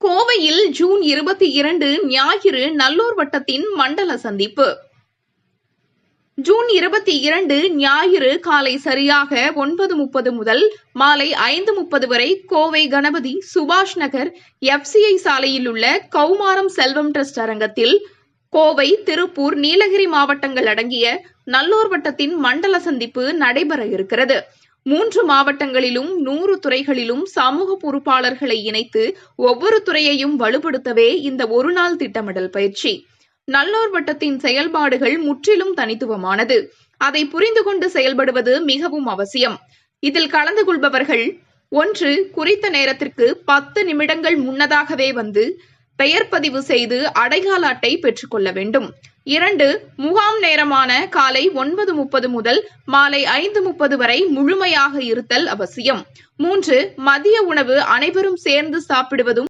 கோவையில் ஜூன் இருபத்தி இரண்டு ஞாயிறு நல்லூர் வட்டத்தின் மண்டல சந்திப்பு. ஜூன் இருபத்தி இரண்டு ஞாயிறு காலை சரியாக ஒன்பது முப்பது முதல் மாலை ஐந்து முப்பது வரை கோவை கணபதி சுபாஷ் நகர் எஃப்சிஐ சாலையில் உள்ள கௌமாரம் செல்வம் டிரஸ்ட் அரங்கத்தில் கோவை திருப்பூர் நீலகிரி மாவட்டங்கள் அடங்கிய நல்லூர் வட்டத்தின் மண்டல சந்திப்பு நடைபெற இருக்கிறது. மூன்று மாவட்டங்களிலும் நூறு துறைகளிலும் சமூக பொறுப்பாளர்களை இணைத்து ஒவ்வொரு துறையையும் வலுப்படுத்தவே இந்த ஒருநாள் திட்டமிடல் பயிற்சி. நல்லோர் வட்டத்தின் செயல்பாடுகள் முற்றிலும் தனித்துவமானது. அதை புரிந்து கொண்டு செயல்படுவது மிகவும் அவசியம். இதில் கலந்து கொள்பவர்கள் ஒன்று குறித்த நேரத்திற்கு பத்து நிமிடங்கள் முன்னதாகவே வந்து பெயர் பதிவு செய்து அடையாள அட்டை பெற்றுக்கொள்ள வேண்டும். இரண்டு முகாம் நேரமான காலை ஒன்பது முப்பது முதல் மாலை ஐந்து முப்பது வரை முழுமையாக இருத்தல் அவசியம். மூன்று மதிய உணவு அனைவரும் சேர்ந்து சாப்பிடுவதும்